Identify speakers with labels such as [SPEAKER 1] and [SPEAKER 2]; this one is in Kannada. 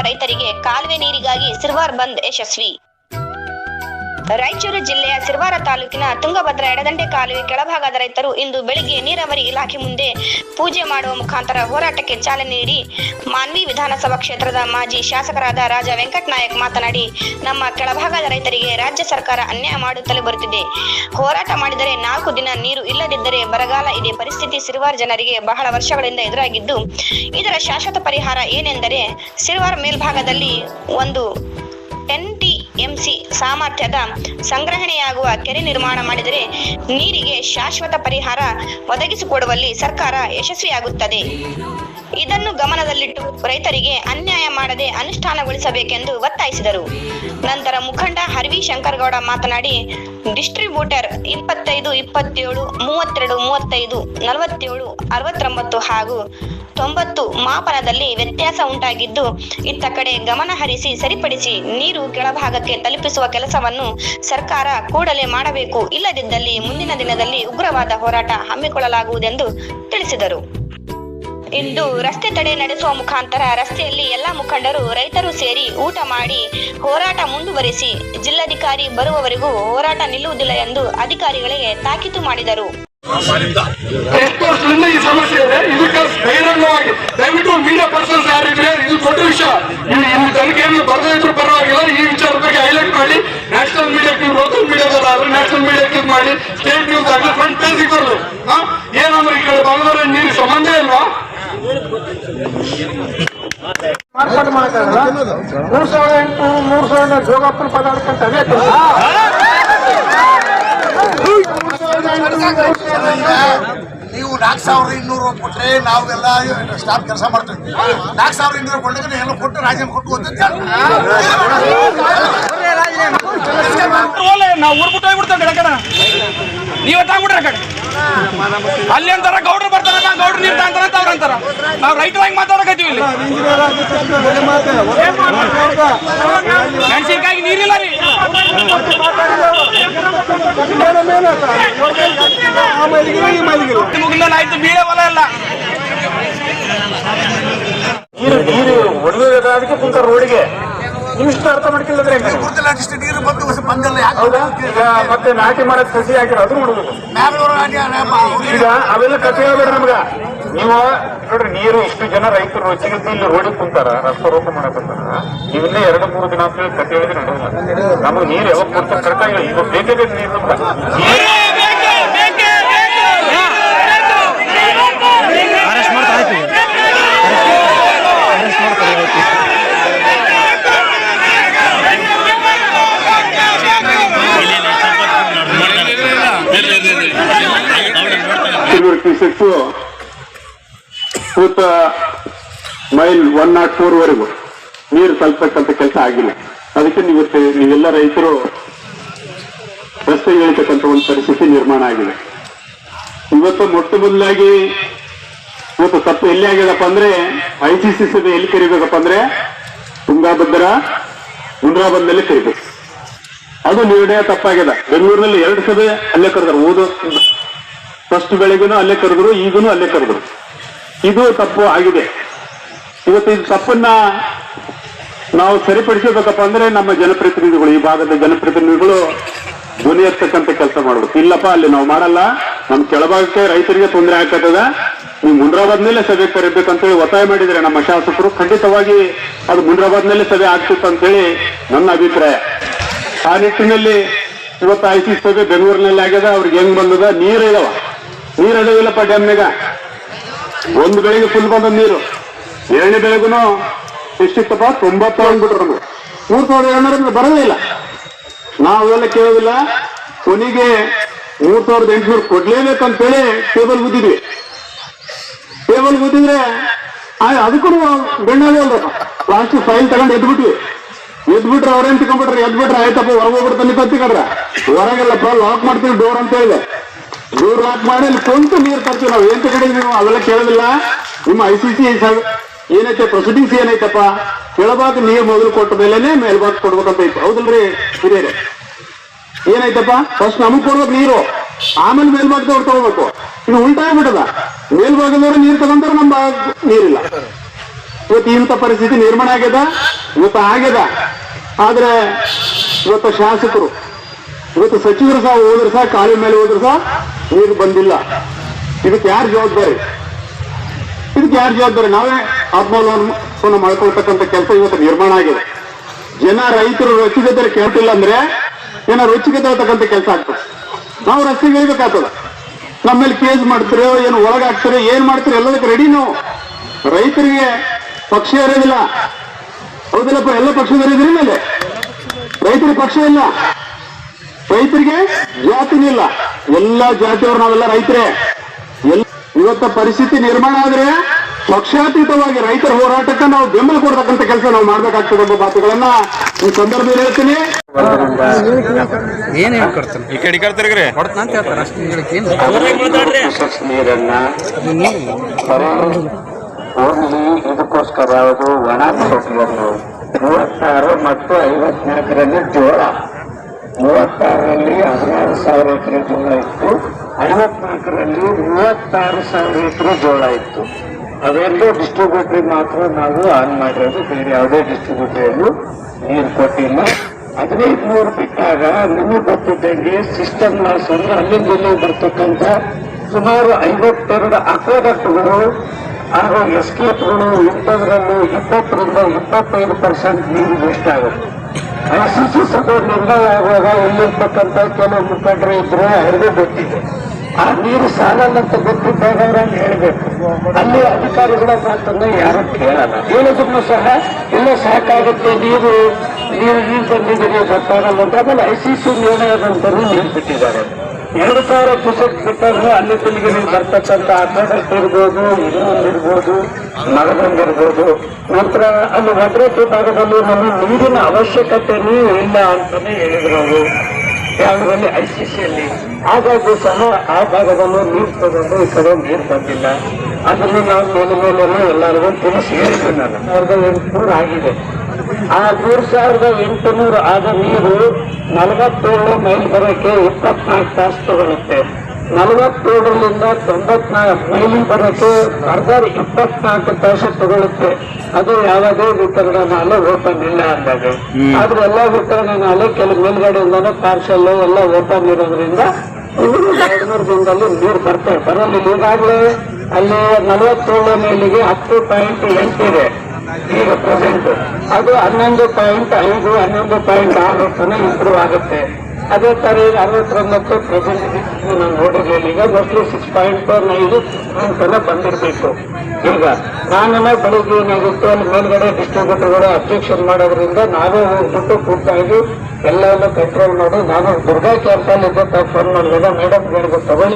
[SPEAKER 1] ರೈತರಿಗೆ ಕಾಲುವೆ ನೀರಿಗಾಗಿ ಸಿರ್ವಾರ್ ಬಂದ್ ಯಶಸ್ವಿ. ರಾಯಚೂರು ಜಿಲ್ಲೆಯ ಸಿರ್ವಾರ ತಾಲೂಕಿನ ತುಂಗಭದ್ರಾ ಎಡದಂಡೆ ಕಾಲುವೆ ಕೆಳಭಾಗದ ರೈತರು ಇಂದು ಬೆಳಿಗ್ಗೆ ನೀರಾವರಿ ಇಲಾಖೆ ಮುಂದೆ ಪೂಜೆ ಮಾಡುವ ಮುಖಾಂತರ ಹೋರಾಟಕ್ಕೆ ಚಾಲನೆ ನೀಡಿ ಮಾನ್ವಿ ವಿಧಾನಸಭಾ ಕ್ಷೇತ್ರದ ಮಾಜಿ ಶಾಸಕರಾದ ರಾಜ ವೆಂಕಟ್ ನಾಯಕ್ ಮಾತನಾಡಿ, ನಮ್ಮ ಕೆಳಭಾಗದ ರೈತರಿಗೆ ರಾಜ್ಯ ಸರ್ಕಾರ ಅನ್ಯಾಯ ಮಾಡುತ್ತಲೇ ಬರುತ್ತಿದೆ. ಹೋರಾಟ ಮಾಡಿದರೆ ನಾಲ್ಕು ದಿನ ನೀರು ಇಲ್ಲದಿದ್ದರೆ ಬರಗಾಲ ಇದೆ. ಪರಿಸ್ಥಿತಿ ಸಿರ್ವಾರ್ ಜನರಿಗೆ ಬಹಳ ವರ್ಷಗಳಿಂದ ಎದುರಾಗಿದ್ದು, ಇದರ ಶಾಶ್ವತ ಪರಿಹಾರ ಏನೆಂದರೆ, ಸಿರ್ವಾರ್ ಮೇಲ್ಭಾಗದಲ್ಲಿ ಒಂದು ಟೆನ್ ಟಿಎಂಸಿ ಸಾಮರ್ಥ್ಯದ ಸಂಗ್ರಹಣೆಯಾಗುವ ಕೆರೆ ನಿರ್ಮಾಣ ಮಾಡಿದರೆ ನೀರಿಗೆ ಶಾಶ್ವತ ಪರಿಹಾರ ಒದಗಿಸಿಕೊಡುವಲ್ಲಿ ಸರ್ಕಾರ ಯಶಸ್ವಿಯಾಗುತ್ತದೆ. ಇದನ್ನು ಗಮನದಲ್ಲಿಟ್ಟು ರೈತರಿಗೆ ಅನ್ಯಾಯ ಮಾಡದೆ ಅನುಷ್ಠಾನಗೊಳಿಸಬೇಕೆಂದು ಒತ್ತಾಯಿಸಿದರು. ನಂತರ ಮುಖಂಡ ಹರ್ವಿ ಶಂಕರಗೌಡ ಮಾತನಾಡಿ, ಡಿಸ್ಟ್ರಿಬ್ಯೂಟರ್ ಇಪ್ಪತ್ತೈದು, ಇಪ್ಪತ್ತೇಳು, ಮೂವತ್ತೆರಡು, ಮೂವತ್ತೈದು, ನಲವತ್ತೇಳು, ಅರವತ್ತೊಂಬತ್ತು ಹಾಗೂ ತೊಂಬತ್ತು ಮಾಪನದಲ್ಲಿ ವ್ಯತ್ಯಾಸ ಉಂಟಾಗಿದ್ದು ಇತ್ತ ಕಡೆ ಗಮನ ಹರಿಸಿ ಸರಿಪಡಿಸಿ ನೀರು ಕೆಳಭಾಗಕ್ಕೆ ತಲುಪಿಸುವ ಕೆಲಸವನ್ನು ಸರ್ಕಾರ ಕೂಡಲೇ ಮಾಡಬೇಕು. ಇಲ್ಲದಿದ್ದಲ್ಲಿ ಮುಂದಿನ ದಿನದಲ್ಲಿ ಉಗ್ರವಾದ ಹೋರಾಟ ಹಮ್ಮಿಕೊಳ್ಳಲಾಗುವುದೆಂದು ತಿಳಿಸಿದರು. ಇಂದು ರಸ್ತೆ ತಡೆ ನಡೆಸುವ ಮುಖಾಂತರ ರಸ್ತೆಯಲ್ಲಿ ಎಲ್ಲ ಮುಖಂಡರು, ರೈತರು ಸೇರಿ ಊಟ ಮಾಡಿ ಹೋರಾಟ ಮುಂದುವರಿಸಿ ಜಿಲ್ಲಾಧಿಕಾರಿ ಬರುವವರೆಗೂ ಹೋರಾಟ ನಿಲ್ಲುವುದಿಲ್ಲ ಎಂದು ಅಧಿಕಾರಿಗಳಿಗೆ ತಾಕೀತು ಮಾಡಿದರು.
[SPEAKER 2] ಎಷ್ಟು ವರ್ಷದಿಂದ ಈ ಸಮಸ್ಯೆ ಇದೆ ಇದಕ್ಕೆ ಬಹಿರಂಗವಾಗಿ ದಯವಿಟ್ಟು ಮೀಡಿಯಾ ಪರ್ಸನ್ಸ್ ಯಾರಿದ್ರೆ ಇದು ದೊಡ್ಡ ವಿಷಯ. ನೀವು ಇನ್ನು ಏನು ಬರದೇ ಇದ್ರು ಪರವಾಗಿಲ್ಲ ಈ ವಿಚಾರದ ಬಗ್ಗೆ ಹೈಲೈಟ್ ಮಾಡಿ ನ್ಯಾಷನಲ್ ಮೀಡಿಯಾಕ್ಕೆ ಲೋಕಲ್ ಮೀಡಿಯಾದಲ್ಲಾದ್ರೆ ನ್ಯಾಷನಲ್ ಮೀಡಿಯಾಕ್ಕೆ ಇದು ಮಾಡಿ ಸ್ಟೇಟ್ ನ್ಯೂಸ್ ಆಗಲಿ ಫ್ರಂಟ್ ಪೇಜ್ ಬರಲು. ಏನಂದ್ರೆ ಈ ಕಡೆ ಭಾಗದವರ ನೀರು ಸಂಬಂಧ ಇಲ್ವಾ?
[SPEAKER 3] ಮಾರ್ಪಾಡು ಮಾಡಕ್ಕಾಗಲ್ಲ? ಮೂರ್ ಸಾವಿರ ಎಂಟು ಮೂರ್ ಸಾವಿರದ ಜೋಗಪ್ಪನ ಪದಾರ್ಥ ಅದೇ
[SPEAKER 4] ನಾಲ್ಕು ಸಾವಿರದ ಇನ್ನೂರು ಕೊಟ್ಟರೆ ನಾವೆಲ್ಲ ಸ್ಟಾಫ್ ಕೆಲಸ ಮಾಡ್ತೀವಿ. ನಾಲ್ಕು ಸಾವಿರದ ಇನ್ನೂರು ಕೊಟ್ಟರೆ ಎಲ್ಲ ಕೊಟ್ಟು ರಾಜೀನಾಮೆ ಕೊಟ್ಟು ಅಂತ
[SPEAKER 5] ನಾವು ಊರ್ ಬಿಟ್ಟು ಹೋಗ್ಬಿಡ್ತೇವೆ ಕಡೆ ಕಡೆ. ಯಾಕ ಎತ್ತಾಗ್ಬಿಟ್ರೆ ಆ ಕಡೆ. ಅಲ್ಲಿ ಅಂತಾರ ಗೌಡ್ರು ಬರ್ತಾರೆ ನಾ ಗೌಡ್ರು ಅವ್ರ ಅಂತಾರ. ನಾವು ರೈತರಾಗಿ ಮಾತಾಡಕತ್ತೀವಿ ಇಲ್ಲಿ. ಮೆಣಸಿನ್ಕಾಯಿ ನೀರಿಲ್ಲ ರೀ. ಆಯ್ತು ಬೀಳೆ ಹೊಲ ಎಲ್ಲ
[SPEAKER 3] ಒಡೆದ ಅದಕ್ಕೆ ಕುಂತ ರೋಡಿಗೆ ನೀವು ಇಷ್ಟು ಅರ್ಥ ಮಾಡ್ಕೊಳ್ಳಿದ್ರೆ ಹೆಂಗೆ?
[SPEAKER 4] ಗೊತ್ತಿಲ್ಲ ಇಷ್ಟು ನೀರು ಬಂದು ಹೊಸ ಬಂದಲ್ಲ ಯಾಕೆ
[SPEAKER 3] ಹೌದಾ? ಈಗ ಮತ್ತೆ ನಾಟಿ ಮಾಡಕ್ ಸಸಿ ಹಾಕಿರ ಅದು ನೋಡ್ಬೇಕು ಈಗ ಅವೆಲ್ಲ ಕಥೆ ಹೇಳ್ಬೇಡ್ರಿ ನಮ್ಗ. ನೀವು ನೋಡ್ರಿ ನೀರು ಇಷ್ಟು ಜನ ರೈತರು ರುಚಿಗಿದ್ದು ಇಲ್ಲಿ ರೋಡಿಗೆ ಕುಂತಾರ ರಸ್ತಾರೋಪ ಮಾಡಕತ್ತಾರ ಇವನ್ನೇ ಎರಡು ಮೂರು ದಿನ ಅಂತ ಹೇಳಿ ಕಥೆ ಹೇಳಿದ್ರೆ ನಡೆಯಲ್ಲ. ನಮಗೆ ನೀರು ಯಾವಾಗ ಕೊಡ್ತಾರೆ ಕರೆಕ್ಟ್ ಈಗ ಬೇಕೇ ಬೇಕು ನೀರು ನಮ್ಗೆ.
[SPEAKER 6] ಸಿಲ್ವರ್ ಕ್ಯೂಸೆಕ್ಸ್ ಸೂತ ಮೈಲ್ ಒನ್ ನಾಟ್ ಫೋರ್ ವರೆಗೂ. ನೀರು ತಲುಪತಕ್ಕಂಥ ಕೆಲಸ ಆಗಿಲ್ಲ. ಅದಕ್ಕೆ ನೀವು ನೀವೆಲ್ಲ ರೈತರು ರಸ್ತೆ ಇಳಿತಕ್ಕಂಥ ಒಂದು ಪರಿಸ್ಥಿತಿ ನಿರ್ಮಾಣ ಆಗಿದೆ. ಇವತ್ತು ಮೊಟ್ಟ ಮೊದಲಾಗಿ ಇವತ್ತು ತಪ್ಪು ಎಲ್ಲಿ ಆಗ್ಯದಪ್ಪ ಅಂದ್ರೆ ಐ ಸಿ ಸಿ ಸಭೆ ಎಲ್ಲಿ ಕರಿಬೇಕಪ್ಪ ಅಂದ್ರೆ ತುಂಗಾಭದ್ರ ಮುನ್ರಾಬಂದಲ್ಲಿ ಕರಿಬೇಕು. ಅದು ನಿರ್ಣಯ ತಪ್ಪಾಗ್ಯದ. ಬೆಂಗಳೂರಿನಲ್ಲಿ ಎರಡು ಸಭೆ ಅಲ್ಲೇ ಕರೆದಾರೆ. ಓದು ಫಸ್ಟ್ ಬೆಳಿಗ್ಗೆನೂ ಅಲ್ಲೇ ಕರೆದ್ರು ಈಗೂ ಅಲ್ಲೇ ಕರೆದ್ರು. ಇದು ತಪ್ಪು ಆಗಿದೆ. ಇವತ್ತು ಇದು ತಪ್ಪನ್ನ ನಾವು ಸರಿಪಡಿಸಬೇಕಪ್ಪ ಅಂದ್ರೆ ನಮ್ಮ ಜನಪ್ರತಿನಿಧಿಗಳು, ಈ ಭಾಗದ ಜನಪ್ರತಿನಿಧಿಗಳು ಧ್ವನಿ ಎತ್ತಕ್ಕಂತ ಕೆಲಸ ಮಾಡ್ಬೇಕು. ಇಲ್ಲಪ್ಪ, ಅಲ್ಲಿ ನಾವು ಮಾಡಲ್ಲ. ನಮ್ಮ ಕೆಳಭಾಗಕ್ಕೆ ರೈತರಿಗೆ ತೊಂದರೆ ಆಗ್ತದ. ನೀವು ಮುಂಡ್ರಾಬಾದ್ನಲ್ಲೇ ಸಭೆ ಕರಿಬೇಕಂತೇಳಿ ಒತ್ತಾಯ ಮಾಡಿದ್ರೆ ನಮ್ಮ ಶಾಸಕರು ಖಂಡಿತವಾಗಿ ಅದು ಮುಂಡ್ರಾಬಾದ್ನಲ್ಲೇ ಸಭೆ ಆಗ್ತಿತ್ತು ಅಂತೇಳಿ ನನ್ನ ಅಭಿಪ್ರಾಯ. ಆ ನಿಟ್ಟಿನಲ್ಲಿ ಇವತ್ತು ಐ ಸಭೆ ಬೆಂಗಳೂರಿನಲ್ಲಿ ಆಗ್ಯದ, ಅವ್ರಿಗೆ ಹೆಂಗ್ ಬಂದದ? ನೀರು ಇದಾವ. ನೀರು ಅದಾವಿಲ್ಲಪ್ಪ ಡ್ಯಾಮ್ನಾಗ ಒಂದು ಬೆಳೆಗೆ ಫುಲ್ ಬಂದ ನೀರು. ಎರಡನೇ ಬೆಳೆಗೂ ಎಷ್ಟಿತ್ತಪ್ಪ ತೊಂಬತ್ತು ಅಂದ್ಬಿಟ್ರು ನಮ್ಗೆ. ಮೂರ್ ಸಾವಿರದ ಏಳ್ನೂರ ಇಲ್ಲ. ನಾವೆಲ್ಲ ಕೇಳೋದಿಲ್ಲ. ಕೊನೆಗೆ ಮೂರ್ ಸಾವಿರದ ಎಂಟುನೂರು ಕೊಡ್ಲೇಬೇಕಂತೇಳಿ ಟೇಬಲ್ ಗುದ್ದಿದ್ವಿ ಟೇಬಲ್ ಗುದ್ದಿದ್ರೆ ಅದಕ್ಕೂ ಬೆಣ್ಣೆ ಲಾಸ್ಟ್ ಫೈಲ್ ತಗೊಂಡು ಎದ್ಬಿಟ್ವಿ. ಎದ್ಬಿಟ್ರೆ ಅವ್ರೇನ್ ತಿಕೊಂಡ್ಬಿಟ್ರೆ ಎದ್ಬಿಟ್ರೆ ಆಯ್ತಪ್ಪ, ಹೊರಗೆ ಹೋಗ್ಬಿಡ್ತಾನೆ ಕತ್ತಿಕಡ್ರ ಹೊರಗೆಲ್ಲಪ್ಪ ಲಾಕ್ ಮಾಡ್ತೀವಿ ಡೋರ್ ಅಂತ ಹೇಳಿದೆ ಡೋರ್ ವಾಕ್ ಮಾಡಿ ಅಲ್ಲಿ ಕುಂತು ನೀರು ತರ್ತೀವಿ ನಾವು. ಏನ್ ಕಡೆ ನೀವು. ಅವೆಲ್ಲ ಕೇಳೋದಿಲ್ಲ. ನಿಮ್ಮ ಐ ಸಿ ಸಿ ಏನೈತೆ? ಪ್ರೊಸೀಡಿಂಗ್ಸ್ ಏನೈತಪ್ಪ? ಕೆಳಭಾಗ ನೀರು ಮೊದಲು ಕೊಟ್ಟ ಮೇಲೆನೆ ಮೇಲ್ಭಾಗ ಕೊಡ್ಬೇಕಂತ ಐತೆ ಹೌದಲ್ರಿ ಹಿರಿಯರೇ? ಏನೈತಪ್ಪ? ಫಸ್ಟ್ ನಮಗ್ ಕೊಡ್ಬೇಕು ನೀರು. ಆಮೇಲೆ ಮೇಲ್ಭಾಗದವ್ರು ತಗೋಬೇಕು. ಇದು ಉಲ್ಟಾ ಆಗ್ಬಿಟ್ಟದ. ಮೇಲ್ಭಾಗದವ್ರು ನೀರು ತಗೊಂಡ್ರೆ ನಮ್ಮ ಭಾಗ ನೀರಿಲ್ಲ. ಇವತ್ತು ಇಂಥ ಪರಿಸ್ಥಿತಿ ನಿರ್ಮಾಣ ಆಗ್ಯದ? ಇವತ್ತು ಆಗ್ಯದ. ಆದ್ರೆ ಇವತ್ತು ಶಾಸಕರು, ಇವತ್ತು ಸಚಿವರು ಸಹ ಹೋದ್ರು ಸಹ ಕಾಲಿನ ಮೇಲೆ ಹೋದ್ರು ಸಹ ನೀರು ಬಂದಿಲ್ಲ. ಇದಕ್ಕೆ ಯಾರು ಜವಾಬ್ದಾರಿ? ಇದಕ್ಕೆ ಯಾರು ಜವಾಬ್ದಾರಿ? ನಾವೇ ಆತ್ಮಾವಲೋಕನ ಮಾಡ್ಕೊಳ್ತಕ್ಕಂಥ ಕೆಲಸ ಇವತ್ತು ನಿರ್ಮಾಣ ಆಗಿದೆ. ಜನ, ರೈತರು ರೊಚ್ಚಿಗೆದ್ದರೆ ಕೇಳ್ತಿಲ್ಲ ಅಂದ್ರೆ ಏನೋ ರೊಚ್ಚಿಗೆದ್ದ ಹೇಳ್ತಕ್ಕಂಥ ಕೆಲಸ ಆಗ್ತದೆ. ನಾವು ರಸ್ತೆಗೆ ಇಳಿಬೇಕಾಗ್ತದ. ನಮ್ಮಲ್ಲಿ ಕೇಸ್ ಮಾಡ್ತೀರೋ, ಏನು ಒಳಗಾಗ್ತೀರೋ, ಏನ್ ಮಾಡ್ತೀರೋ, ಎಲ್ಲದಕ್ಕೆ ರೆಡಿ ನಾವು. ರೈತರಿಗೆ ಪಕ್ಷ ಇರೋದಿಲ್ಲ. ಹೌದಿಲ್ಲಪ್ಪ, ಎಲ್ಲ ಪಕ್ಷದವರು ಇದ್ರಿ ಮೇಲೆ. ರೈತರ ಪಕ್ಷ ಇಲ್ಲ. ರೈತರಿಗೆ ಜಾತಿನೇ ಇಲ್ಲ. ಎಲ್ಲ ಜಾತಿಯವರು ನಾವೆಲ್ಲ ರೈತರೇ. ಎಲ್ಲ ಇವತ್ತ ಪರಿಸ್ಥಿತಿ ನಿರ್ಮಾಣ ಆದ್ರೆ ಪಕ್ಷಾತೀತವಾಗಿ ರೈತರ ಹೋರಾಟಕ್ಕೆ ನಾವು ಬೆಂಬಲ ಕೊಡ್ತಕ್ಕಂಥ ಕೆಲಸ ನಾವು ಮಾಡ್ಬೇಕಾಗ್ತದೆ ಎಂಬ ಮಾತುಗಳನ್ನ ಈ ಸಂದರ್ಭದಲ್ಲಿ ಹೇಳ್ತೀನಿ.
[SPEAKER 5] ಏನ್ ಹೇಳ್ಕೊಡ್ತಾನೆ?
[SPEAKER 7] ಈ ಕಡೆ
[SPEAKER 5] ಅಂತ ಹೇಳ್ತಾರ. ಅಷ್ಟು ಏನು
[SPEAKER 3] ನೀರನ್ನ ಓನ್ಲಿ ಇದಕ್ಕೋಸ್ಕರ ಅದು ಒಣ ಮೂವತ್ತಾರು ಮತ್ತು ಐವತ್ನಾಲ್ಕರಲ್ಲಿ ಜೋಳ. ಮೂವತ್ತಾರರಲ್ಲಿ ಹದಿನಾರು ಸಾವಿರ ಎಕರೆ ಜೋಳ ಇತ್ತು. ಐವತ್ನಾಲ್ಕರಲ್ಲಿ ಮೂವತ್ತಾರು ಸಾವಿರ ಎಕರೆ ಜೋಳ ಇತ್ತು. ಅದರಲ್ಲೂ ಡಿಸ್ಟ್ರಿಬ್ಯೂಟರ್ ಮಾತ್ರ ನಾವು ಆನ್ ಮಾಡಿರೋದು. ಬೇರೆ ಯಾವುದೇ ಡಿಸ್ಟ್ರಿಬ್ಯೂಟರ್ಗೂ ನೀರು ಕೊಟ್ಟಿಲ್ಲ. ಹದಿನೈದು ನೂರು ಬಿಟ್ಟಾಗ ನಿಮಗೆ ಗೊತ್ತಿದ್ದಂಗೆ ಸಿಸ್ಟಮ್ ಲಾಸ್ ಅಂದ್ರೆ ಅಲ್ಲಿಂದ ಇಲ್ಲಿ ಬರ್ತಕ್ಕಂಥ ಸುಮಾರು ಐವತ್ತೆರಡು ಅಕ್ವಾಡಕ್ಟ್ಗಳು ಹಾಗೂ ಎಸ್ಕೇಪ್ಗಳು ಇಂಥದ್ರಲ್ಲೂ ಇಪ್ಪತ್ತರಿಂದ ಇಪ್ಪತ್ತೈದು ಪರ್ಸೆಂಟ್ ನೀರು ವೇಸ್ಟ್ ಆಗುತ್ತೆ. ಐಸಿಸಿ ಸಭೆ ನಿರ್ಣಯ ಆಗುವಾಗ ಇಲ್ಲಿರ್ತಕ್ಕಂಥ ಕೆಲವು ಮುಖಂಡರು ಇದ್ರು ಅವ್ರಿಗೂ ಗೊತ್ತಿದೆ. ಆ ನೀರು ಸಾಲಲ್ಲ ಅಂತ ಗೊತ್ತಿದ್ದಾಗ ಅವ್ರನ್ನ ಹೇಳ್ಬೇಕು. ಅಲ್ಲಿ ಅಧಿಕಾರಿಗಳ ಮಾತನ್ನ ಯಾರು ಕೇಳಲ್ಲ. ಹೇಳಿದ್ರು ಸಹ ಎಲ್ಲ ಸಾಕಾಗುತ್ತೆ, ನೀರು ನೀರು ನೀರು ಬಂದಿದ್ದೀರಿ ಗೊತ್ತಾಗಲ್ಲ ಅಂತ. ಆಮೇಲೆ ಸಿ ನಿರ್ಣಯದಂತರೂ ನೀರು ಬಿಟ್ಟಿದ್ದಾರೆ ಎರಡು ಸಾವಿರ ಪುಸ್ತಕ ಬಿಟ್ಟಾಗ ಅಲ್ಲಿ ತಿರುಗಿ ಬರ್ತಕ್ಕಂಥ ಅರ್ಧದಷ್ಟು ಇರ್ಬೋದು ಇರ್ಬೋದು ಮಗದಂಗಿರ್ಬೋದು ನಂತರ ಅಲ್ಲಿ ಭದ್ರತೆ ಭಾಗದಲ್ಲಿ ನಮ್ಮ ನೀರಿನ ಅವಶ್ಯಕತೆನೂ ಇಲ್ಲ ಅಂತಾನೆ ಹೇಳಿದ್ರು ಅವರು. ಯಾವುದರಲ್ಲಿ ಐ ಸಿ ಸಿಯಲ್ಲಿ ಹಾಗಾಗಿ ಸಹ ಆ ಭಾಗದಲ್ಲೂ ನೀರು ತಗೊಂಡು ಈ ಕಡೆ ನೀರು ಬಂದಿಲ್ಲ. ಅದನ್ನು ನಾವು ಮೇಲೆ ಮೇಲೆ ಎಲ್ಲರಿಗೂ ತಿಳಿಸಿ ಹೇಳಿದ್ದೇನೆ ನಾನು. ಎಂಟುನೂರು ಆಗಿದೆ. ಆ ಮೂರ್ ಸಾವಿರದ ಎಂಟುನೂರು ಆದ ನೀರು ನಲವತ್ತೇಳು ಮೈಲ್ ಬರೋಕ್ಕೆ ಇಪ್ಪತ್ನಾಲ್ಕು ತಾಸು ತಗೊಳುತ್ತೆ ನಲವತ್ತೇಳರಿಂದ ತೊಂಬತ್ನಾಲ್ಕು ಮೈಲ್ ಬರೋಕ್ಕೆ ಅರ್ಧ ಇಪ್ಪತ್ನಾಲ್ಕು ತಾಸು ತಗೊಳುತ್ತೆ ಅದು ಯಾವುದೇ ವಿತರಣಾ ನಾಲೆ ಓಪನ್ ಇಲ್ಲ ಅಂದಾಗ. ಆದ್ರೆ ಎಲ್ಲ ವಿತರಣಾ ನಾಲೆ ಕೆಲವು ಮೇಲ್ಗಡೆಯಿಂದಾನು ಪಾರ್ಸಲ್ ಎಲ್ಲ ಓಪನ್ ಇರೋದ್ರಿಂದ ಇನ್ನೂರು ಎರಡು ಮೂರು ದಿನದಲ್ಲಿ ನೀರು ಬರ್ತವೆ ಬರಲಿ ಈಗಾಗಲೇ ಅಲ್ಲಿ ನಲವತ್ತೇಳು ಮೈಲಿಗೆ ಹತ್ತು ಪಾಯಿಂಟ್ ಎಂಟಿದೆ. ಅದು ಹನ್ನೊಂದು ಪಾಯಿಂಟ್ ಐದು, ಹನ್ನೊಂದು ಪಾಯಿಂಟ್ ಆರು ತನ ಇಂಪ್ರೂವ್ ಆಗುತ್ತೆ ಅದೇ ತರ ಈಗ ಅರವತ್ತೊಂಬತ್ತು ಪ್ರೆಸೆಂಟ್ ನಾನು ನೋಡಿರ್ಲಿಲ್ಲ. ಈಗ ಮೊದಲು ಸಿಕ್ಸ್ ಪಾಯಿಂಟ್ ಫೋರ್ ಐದು ತನ ಬಂದಿರಬೇಕು. ಈಗ ನಾನೇ ಬೆಳಿಗ್ಗೆ ಏನಾಗುತ್ತೆ ಅಲ್ಲಿ ಮೇಲ್ಗಡೆ ಡಿಸ್ಟ್ರಿಬ್ಯೂಟರ್ಗಳು ಅಬ್ಜೆಕ್ಷನ್ ಮಾಡೋದ್ರಿಂದ ನಾವೇ ಹೋಗ್ಬಿಟ್ಟು ಕೂತಾಗಿ ಎಲ್ಲವನ್ನು ಕಂಟ್ರೋಲ್ ಮಾಡಿ ನಾನು ದುರ್ಗಾ ಕ್ಯಾಂಪಲ್ಲಿ ಇದ್ದ ಫೋನ್ ಮಾಡಿದಾಗ ಮೇಡಮ್ ಹೇಳಿದ್ರು, ತಗೊಳ್ಳಿ.